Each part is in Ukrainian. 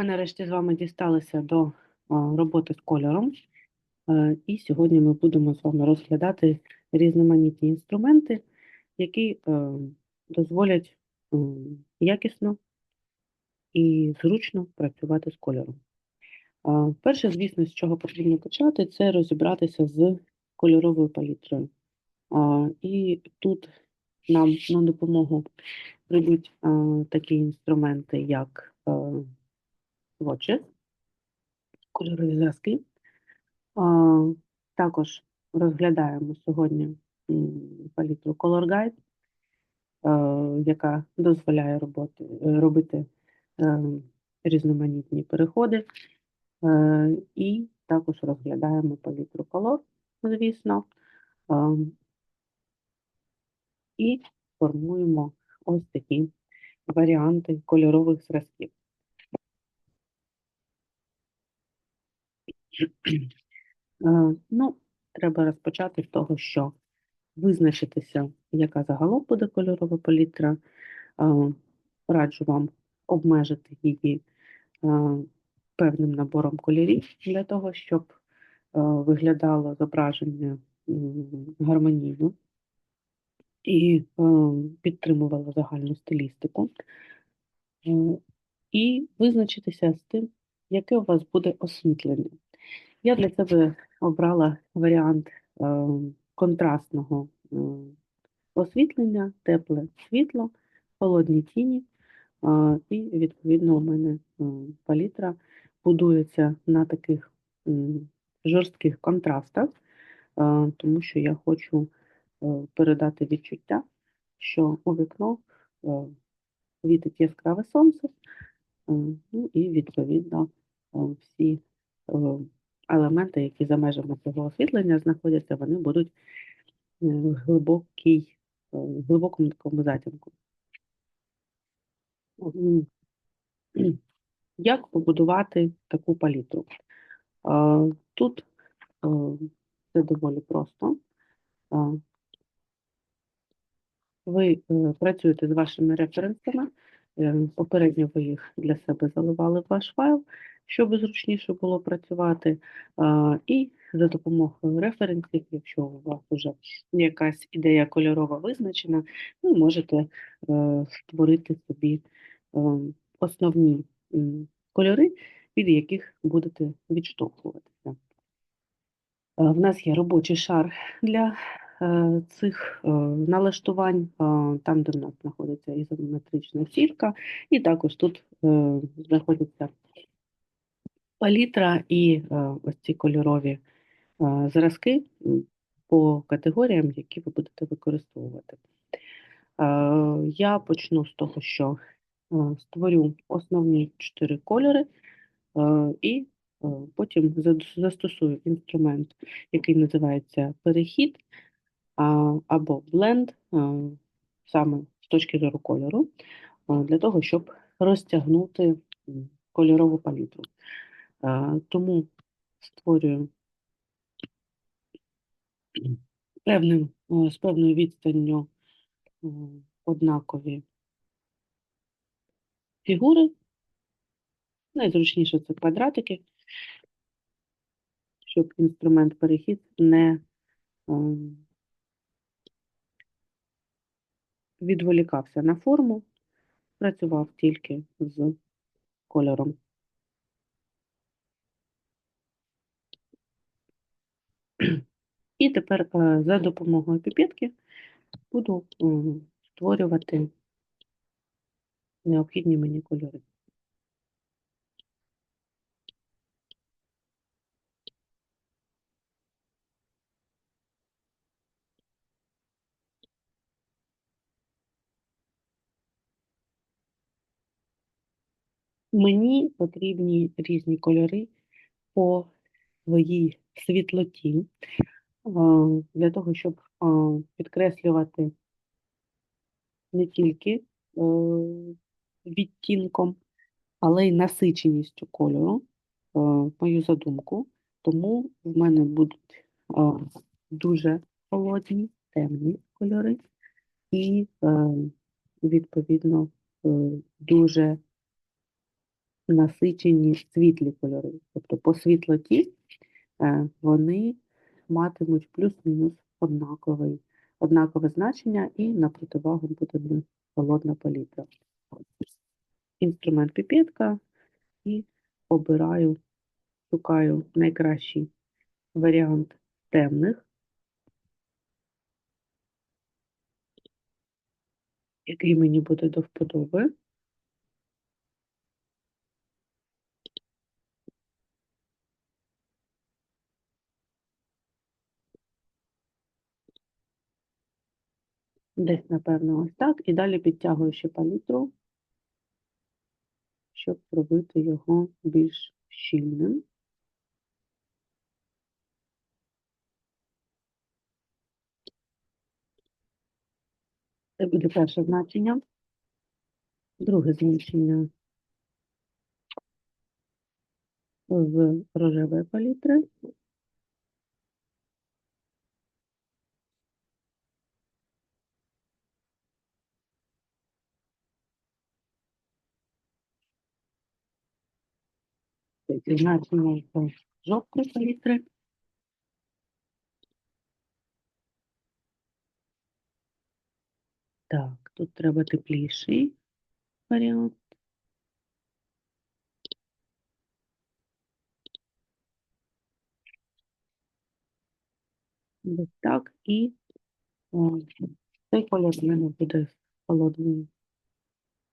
Ми нарешті з вами дісталися до роботи з кольором. Е, І сьогодні ми будемо з вами розглядати різноманітні інструменти, які е, дозволять якісно і зручно працювати з кольором. Перше, звісно, з чого потрібно почати, це розібратися з кольоровою палітрою. І тут нам на допомогу прийдуть такі інструменти, як swatches, кольорові зразки. Також розглядаємо сьогодні палітру Color Guide, яка дозволяє роботи, робити е, різноманітні переходи. Е, І також розглядаємо палітру Color, звісно, і формуємо ось такі варіанти кольорових зразків. Ну, треба розпочати з того, що визначитися, яка загалом буде кольорова палітра. Е, Раджу вам обмежити її е, певним набором кольорів для того, щоб е, виглядало зображення гармонійно і е, підтримувало загальну стилістику. Е, І визначитися з тим, яке у вас буде освітлення. Я для себе обрала варіант е, контрастного е, освітлення, тепле світло, холодні тіні, е, і, відповідно, у мене палітра будується на таких жорстких контрастах, тому що я хочу передати відчуття, що у вікно світить яскраве сонце, ну і, відповідно, всі елементи, які за межами цього освітлення знаходяться, вони будуть е, в глибокій, е, в глибокому такому затінку. Як побудувати таку палітру? Е, Тут це доволі просто. Ви працюєте з вашими референсами, попередньо ви їх для себе заливали в ваш файл, щоб зручніше було працювати. І за допомогою референсів, якщо у вас вже якась ідея кольорова визначена, ви можете е, створити собі е, основні кольори, від яких будете відштовхуватися. Е, В нас є робочий шар для цих налаштувань, там, де в нас знаходиться ізометрична сітка, і також тут знаходиться палітра і е, ось ці кольорові е, зразки по категоріям, які ви будете використовувати. Е, Я почну з того, що створю основні чотири кольори і потім застосую інструмент, який називається перехід або бленд, саме з точки зору кольору, для того, щоб розтягнути кольорову палітру. Тому створюю певним, з певною відстанню однакові фігури. Найзручніше це квадратики, щоб інструмент перехід не відволікався на форму, працював тільки з кольором. І тепер е, за допомогою піпетки буду створювати необхідні мені кольори. Мені потрібні різні кольори по своїй світлоті, для того, щоб підкреслювати не тільки е, відтінком, але й насиченістю кольору, е, мою задумку. Тому в мене будуть дуже холодні, темні кольори і, е, відповідно, дуже насичені світлі кольори. Тобто по світлоті вони матимуть плюс-мінус однаковий, однакове значення, і на противагу буде холодна палітра. Інструмент піпетка і обираю, шукаю найкращий варіант темних, який мені буде до вподоби. Десь, напевно, ось так. І далі підтягую ще палітру, щоб зробити його більш щільним. Це буде перше значення. Друге значення з рожевої палітри. Третє значення з жовтої палітри. Так, тут треба тепліший варіант. Ось так. І цей колір в мене буде з холодної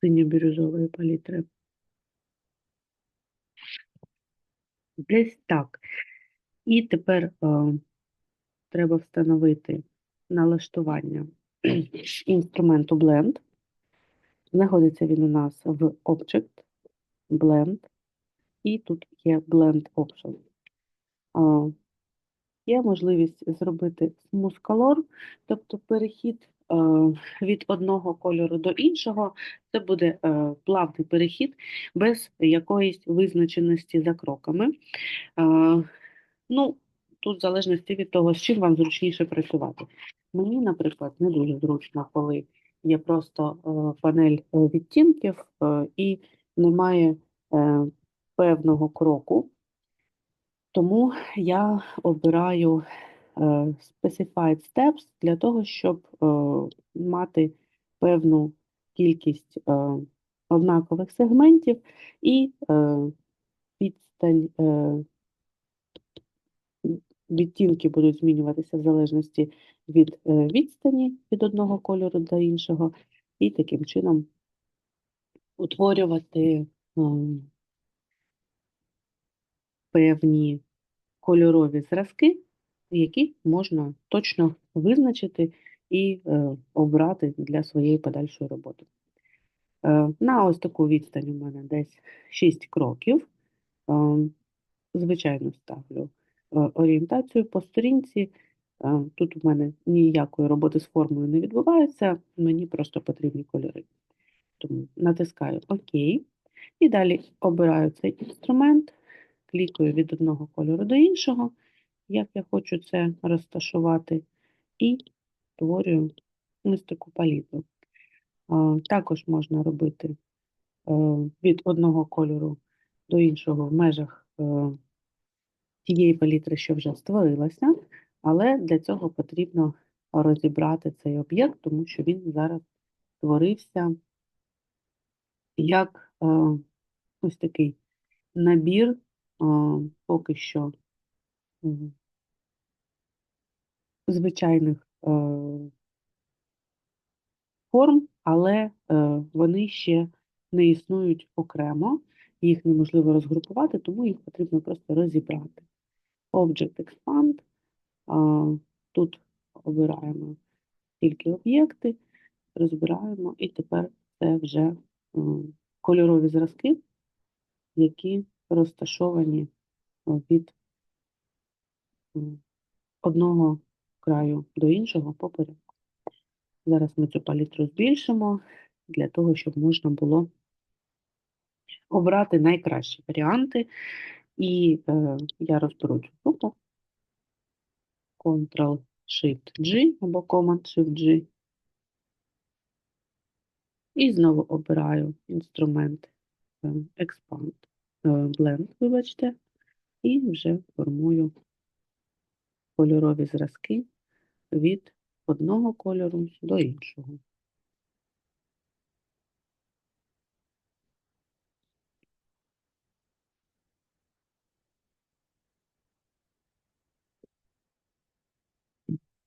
синьо-бірюзової палітри. Десь так. І тепер е, треба встановити налаштування інструменту Blend. Знаходиться він у нас в Object, Blend, і тут є Blend Option. А, Є можливість зробити Smooth Color, тобто перехід е, від одного кольору до іншого. Це буде е, плавний перехід без якоїсь визначеності за кроками. Е, Ну, тут в залежності від того, з чим вам зручніше працювати. Мені, наприклад, не дуже зручно, коли є просто е, панель е, відтінків е, і немає е, певного кроку. Тому я обираю е, Specified Steps для того, щоб е, мати певну кількість е, однакових сегментів і е, відстань. Е, відтінки будуть змінюватися в залежності від е, відстані від одного кольору до іншого, і таким чином утворювати певні кольорові зразки, які можна точно визначити і е, обрати для своєї подальшої роботи. Е, На ось таку відстань у мене десь 6 кроків. Ем, звичайно, ставлю е, орієнтацію по сторінці. Е, Тут у мене ніякої роботи з формою не відбувається, мені просто потрібні кольори. Тому натискаю ОК. І далі обираю цей інструмент, клікаю від одного кольору до іншого, як я хочу це розташувати, і створюю ось таку палітру. Також можна робити е, від одного кольору до іншого в межах е, тієї палітри, що вже створилася, але для цього потрібно розібрати цей об'єкт, тому що він зараз створився як е, ось такий набір поки що звичайних е, форм, але е, вони ще не існують окремо, їх неможливо розгрупувати, тому їх потрібно просто розібрати. Object Expand. Тут обираємо тільки об'єкти, розбираємо, і тепер це вже м, кольорові зразки, які розташовані е, від одного краю до іншого по порядку. Зараз ми цю палітру збільшимо для того, щоб можна було обрати найкращі варіанти. І е, я розберу цю групу. Ctrl-Shift-G або Command-Shift-G. І знову обираю інструмент е, Expand, е, Blend, вибачте, і вже формую кольорові зразки від одного кольору до іншого.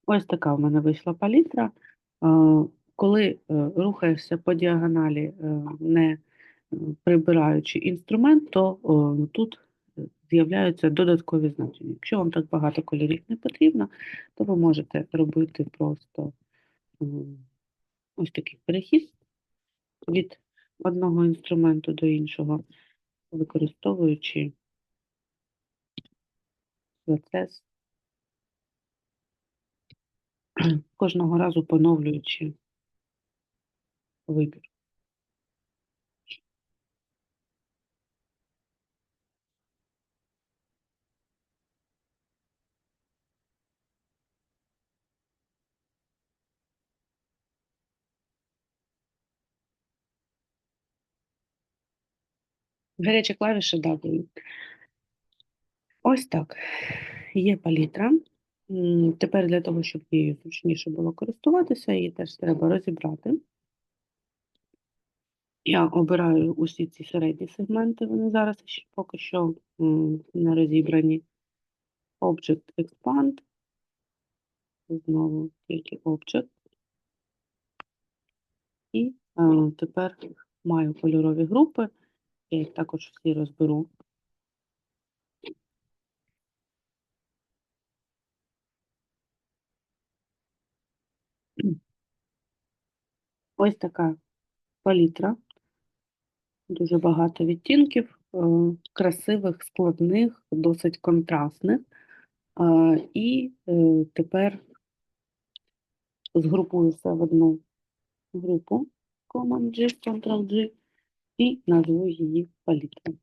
Ось така в мене вийшла палітра. Коли е, рухаєшся по діагоналі, е, не е, прибираючи інструмент, то тут е, з'являються додаткові значення. Якщо вам так багато кольорів не потрібно, то ви можете робити просто ось такий перехід від одного інструменту до іншого, використовуючи процес кожного разу поновлюючи вибір. Гарячі клавіші дабли. Ось так. Є палітра. Тепер для того, щоб її зручніше було користуватися, її теж треба розібрати. Я обираю усі ці середні сегменти, вони зараз поки що не розібрані. Object Expand. Знову тільки Object. І е, тепер маю кольорові групи. Я їх також всі розберу. Ось така палітра. Дуже багато відтінків, е, красивих, складних, досить контрастних. І е, тепер згрупую все в одну групу Command-G, Ctrl-G і назву її палітра.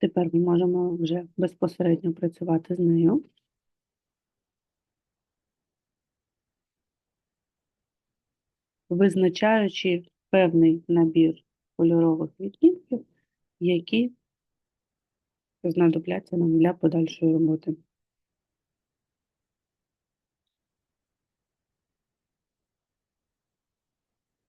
Тепер ми можемо вже безпосередньо працювати з нею. Визначаючи певний набір кольорових відтінків, які знадобляться нам для подальшої роботи.